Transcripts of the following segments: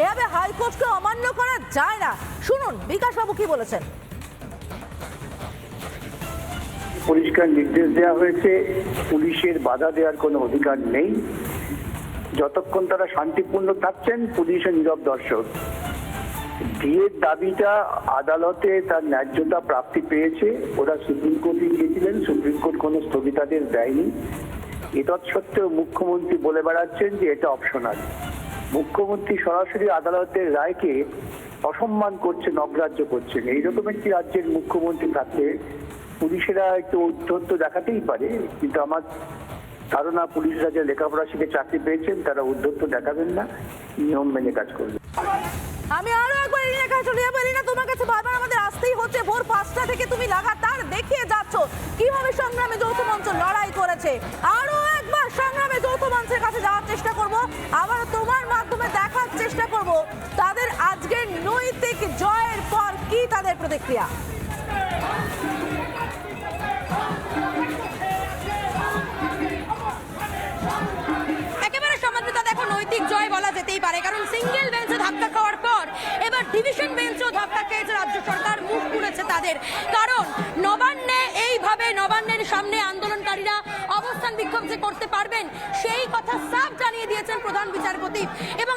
এভাবে হাইকোর্টকে অমান্য করা যায় না। শুনুন বিকাশ বাবু কি বলেছেন? পরিষ্কার নির্দেশ দেওয়া হয়েছে, পুলিশের বাধা দেওয়ার কোনো অধিকার নেই। যতক্ষণ তারা শান্তিপূর্ণ থাকছেন পুলিশের নীরব দর্শক। বিয়ের দাবিটা আদালতে তার ন্যায্যতা প্রাপ্তি পেয়েছে। ওরা সুপ্রিম কোর্টে গিয়েছিলেন, সুপ্রিম কোর্ট কোনো স্থগিতাদেশ দেয়নি। এতৎসত্ত্বেও মুখ্যমন্ত্রী বলে বেড়াচ্ছেন যে এটা অপশনাল। মুখ্যমন্ত্রী সরাসরি আদালতের রায়কে অসম্মান করছেন, অগ্রাহ্য করছেন। এইরকম একটি রাজ্যের মুখ্যমন্ত্রী থাকলে পুলিশেরা একটু ঔদ্ধত্য দেখাতেই পারে, কিন্তু আমার ধারণা পুলিশরা যে লেখাপড়া শিখে চাকরি পেয়েছেন, তারা উদ্ধত্ত দেখাবেন না, নিয়ম মেনে কাজ করবেন। আমি আরও একবার এরিনা কাছে চলে যাব। এরিনা তোমার কাছে বারবার আমাদের আসতেই হচ্ছে, ভোর পাঁচটা থেকে তুমি লাগাতার দেখিয়ে যাচ্ছ। কীভাবে সংগ্রামে যৌথ মঞ্চ লড়াই করেছে? আরও প্রতিক্রিয়া। নৈতিক জয় বলা যেতেই পারে, কারণ সিঙ্গেল বেঞ্চে এবার ডিভিশন বেঞ্চও খেয়েছে রাজ্য সরকার, মুখ তাদের। কারণ নবান্নে এইভাবে, নবান্নের সামনে আন্দোলনকারীরা অবস্থান বিক্ষোভ যে করতে পারবেন, সেই কথা জানিয়ে দিয়েছেন প্রধান বিচারপতি। এবং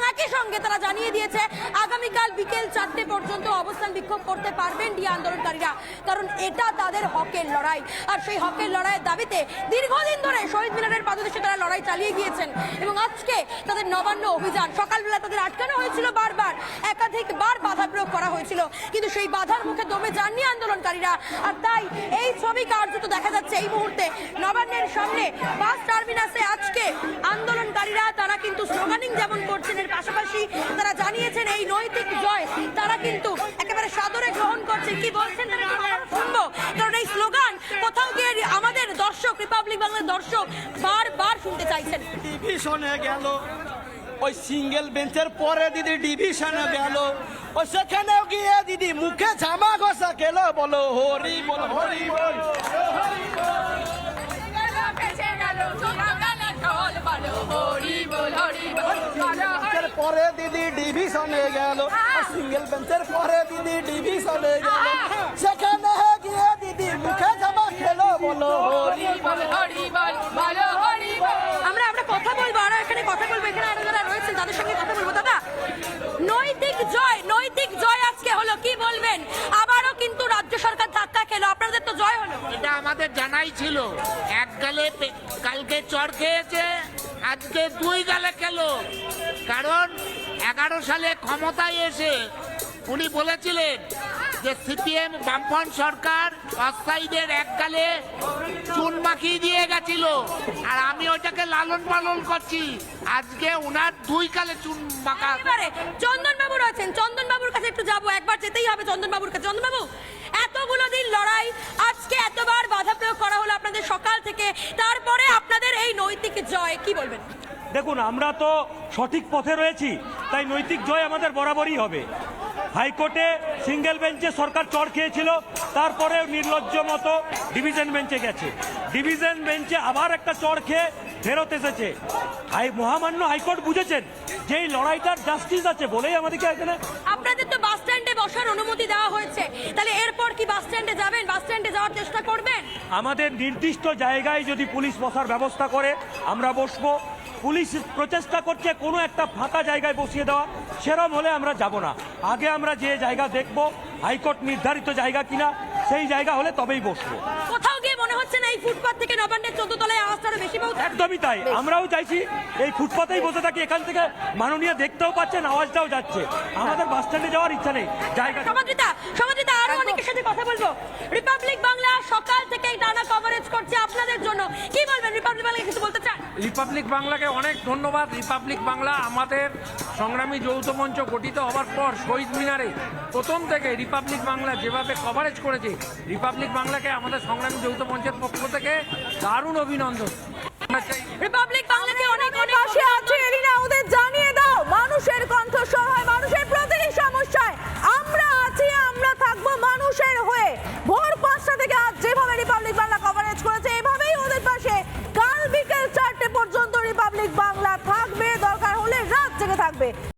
তারা জানিয়ে দিয়েছে, আগামীকাল বিকেল চারটে পর্যন্ত অবস্থান বিক্ষোভ করতে পারবেন ডি আন্দোলনকারীরা। কারণ এটা তাদের হকের লড়াই। আর সেই হকের লড়াইয়ের দাবিতে দীর্ঘদিন ধরে শহীদ মিনারের পাদদেশে তারা লড়াই চালিয়ে গিয়েছেন। এবং আজকে তাদের নবান্ন অভিযান, সকালবেলা তাদের আটকানো হয়েছিল বারবার। একাধিকবার বাধা প্রয়োগ করা হয়েছিল। কিন্তু সেই বাধার মুখে দমে যাননি আন্দোলনকারীরা। আর তাই এই ছবি কার্যত দেখা যাচ্ছে এই মুহূর্তে। নবান্নের সামনে বাস টার্মিনাসে আজকে আন্দোলনকারীরা, তারা কিন্তু স্লোগানিং যেমন করছেন, এর পাশাপাশি তারা জানিয়েছেন, এই নৈতিক সাদরে করছে কি বলছেন তারা কিন্তু আমরা শুনব? কারণ এই স্লোগান কোথাও গিয়ে আমাদের দর্শক রিপাবলিক বাংলার দর্শক বারবার শুনতে চাইছেন। ডিভিশনে গেল। ওই সিঙ্গেল বেঞ্চের পরে দিদি ডিভিশনে গেল। ও সেখানেও গিয়ে দিদি মুখে জামা ঘষা খেলো বলো হরি বল হরি বল পরে দিদি ডিভিশনে গেল। সিঙ্গেল বেঞ্চের পরে দিদি ডিভিশনে গেল। সেখানে গিয়ে দিদি মুখে জামা খেলো বলো হরি বল আমরা আমরা কথা বলব আরও এখানে কথা বলব এখানে আরও যারা রয়েছেন তাদের সঙ্গে কথা বলব। দাদা নৈতিক জয় নৈতিক জয় আজকে হলো কি বলবেন? আবারও কিন্তু রাজ্য সরকার ধাক্কা খেলো আপনাদের তো জয় হলো। এটা আমাদের জানাই ছিল। এক গালে কালকে চর খেয়েছে আজকে দুই গালে খেলো। কারণ এগারো সালে ক্ষমতায় এসে উনি বলেছিলেন যে সিপিএম বামফ্রন্ট সরকার অস্থায়ীদের এক গালে চুন মাখিয়ে দিয়ে গেছিল। আর আমি ওটাকে লালন পালন করছি। আজকে উনার দুই কালে চুন মাখা চন্দন বাবু রয়েছেন চন্দন বাবুর কাছে একটু যাব। একবার যেতেই হবে চন্দন বাবুর কাছে। চন্দন বাবু এতগুলো দিন লড়াই, আজকে এতবার বাধা প্রয়োগ করা হলো আপনাদের সকাল থেকে। তারপরে আপনাদের এই নৈতিক জয়, কি বলবেন? দেখুন আমরা তো সঠিক পথে রয়েছি তাই নৈতিক জয় আমাদের বরাবরই হবে। হাইকোর্টে সিঙ্গেল বেঞ্চে সরকার চড় খেয়েছিল তারপরে নির্লজ্জ মতো ডিভিশন বেঞ্চে গেছে। ডিভিশন বেঞ্চে আবার একটা চড় খেয়ে ফেরত এসেছে। হাই মহামান্য হাইকোর্ট বুঝেছেন যে লড়াইটার জাস্টিস আছে বলেই আমাদেরকে এখানে আপনাদের তো বাস স্ট্যান্ডে বসার অনুমতি দেওয়া হয়েছে। তাহলে এরপর কি বাস স্ট্যান্ডে যাবেন? বাস স্ট্যান্ডে যাওয়ার চেষ্টা করবেন? আমাদের নির্দিষ্ট জায়গায় যদি পুলিশ বসার ব্যবস্থা করে আমরা বসবো। পুলিশ প্রচেষ্টা করছে কোনো একটা ফাঁকা জায়গায় বসিয়ে দেওয়া। সেরম হলে আমরা যাব না। আগে আমরা যে জায়গা দেখব হাইকোর্ট নির্ধারিত জায়গা কিনা সেই জায়গা হলে তবেই বসবো। কোথাও গিয়ে মনে হচ্ছে না এই ফুটপাথ থেকে নবান্নের চোদ্দ তলায় আওয়াজটা আরও বেশি পাচ্ছে একদমই তাই। আমরাও চাইছি এই ফুটপাতেই বসে থাকি এখান থেকে মাননীয় দেখতেও পাচ্ছেন আওয়াজটাও যাচ্ছে। আমাদের বাস স্ট্যান্ডে যাওয়ার ইচ্ছা নেই। জায়গা সমাজিতা সমাজিতা আরও অনেকের সাথে কথা বলব। রিপাবলিক বাংলা সকাল থেকে টানা কভারেজ করছে আপনাদের জন্য। কি বলবেন? রিপাবলিক বাংলা কিছু বলতে চান? রিপাবলিক বাংলাকে অনেক ধন্যবাদ। রিপাবলিক বাংলা আমাদের সংগ্রামী যৌথ মঞ্চ গঠিত হওয়ার পর শহীদ মিনারে প্রথম থেকে রিপাবলিক বাংলা যেভাবে কভারেজ করেছে রিপাবলিক বাংলাকে আমাদের সংগ্রামী যৌথ মঞ্চের পক্ষ থেকে দারুণ অভিনন্দন। রিপাবলিক বাংলাকে অনেক অনেক পাশে আছে sabe